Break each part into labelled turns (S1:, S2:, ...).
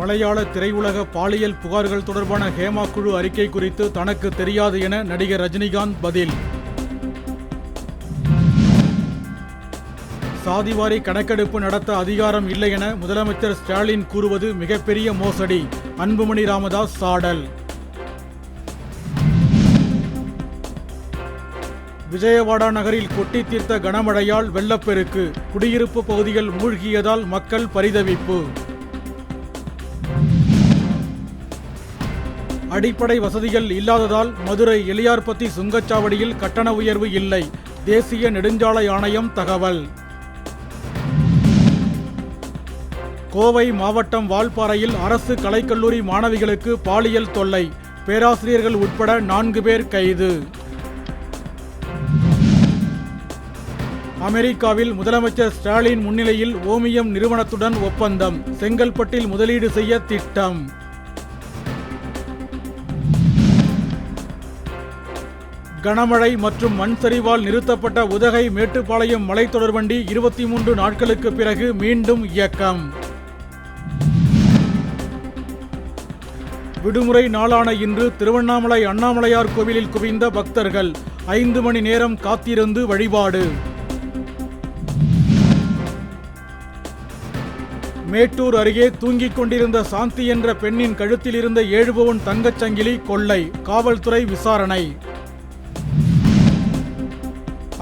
S1: மலையாள திரையுலக பாலியல் புகார்கள் தொடர்பான ஹேமா குழு அறிக்கை குறித்து தனக்கு தெரியாது என நடிகர் ரஜினிகாந்த் பதில். சாதிவாரி கணக்கெடுப்பு நடத்த அதிகாரம் இல்லை என முதலமைச்சர் ஸ்டாலின் கூறுவது மிகப்பெரிய மோசடி. அன்புமணி ராமதாஸ் சாடல். விஜயவாடா நகரில் கொட்டி தீர்த்த கனமழையால் வெள்ளப்பெருக்கு. குடியிருப்பு பகுதிகள் மூழ்கியதால் மக்கள் பரிதவிப்பு. அடிப்படை வசதிகள் இல்லாததால் மதுரை எளியார்பத்தி சுங்கச்சாவடியில் கட்டண உயர்வு இல்லை. தேசிய நெடுஞ்சாலை ஆணையம் தகவல். கோவை மாவட்டம் வால்பாறையில் அரசு கலைக்கல்லூரி மாணவிகளுக்கு பாலியல் தொல்லை. பேராசிரியர்கள் உட்பட நான்கு பேர் கைது. அமெரிக்காவில் முதலமைச்சர் ஸ்டாலின் முன்னிலையில் ஓமியம் நிறுவனத்துடன் ஒப்பந்தம். செங்கல்பட்டில் முதலீடு செய்ய திட்டம். கனமழை மற்றும் மண் சரிவால் நிறுத்தப்பட்ட உதகை மேட்டுப்பாளையம் மலைத்தொடர்வண்டி இருபத்தி மூன்று நாட்களுக்கு பிறகு மீண்டும் இயக்கம். விடுமுறை நாளான இன்று திருவண்ணாமலை அண்ணாமலையார் கோவிலில் குவிந்த பக்தர்கள் ஐந்து மணி நேரம் காத்திருந்து வழிபாடு. மேட்டூர் அருகே தூங்கிக் கொண்டிருந்த சாந்தி என்ற பெண்ணின் கழுத்தில் இருந்த ஏழு பவுன் தங்கச் சங்கிலி கொள்ளை காவல்துறை விசாரணை.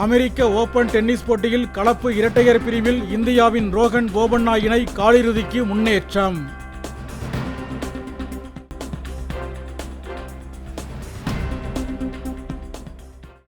S1: அமெரிக்க ஓபன் டென்னிஸ் போட்டியில் கலப்பு இரட்டையர் பிரிவில் இந்தியாவின் ரோகன் போபண்ணா இணை காலிறுதிக்கு முன்னேற்றம்.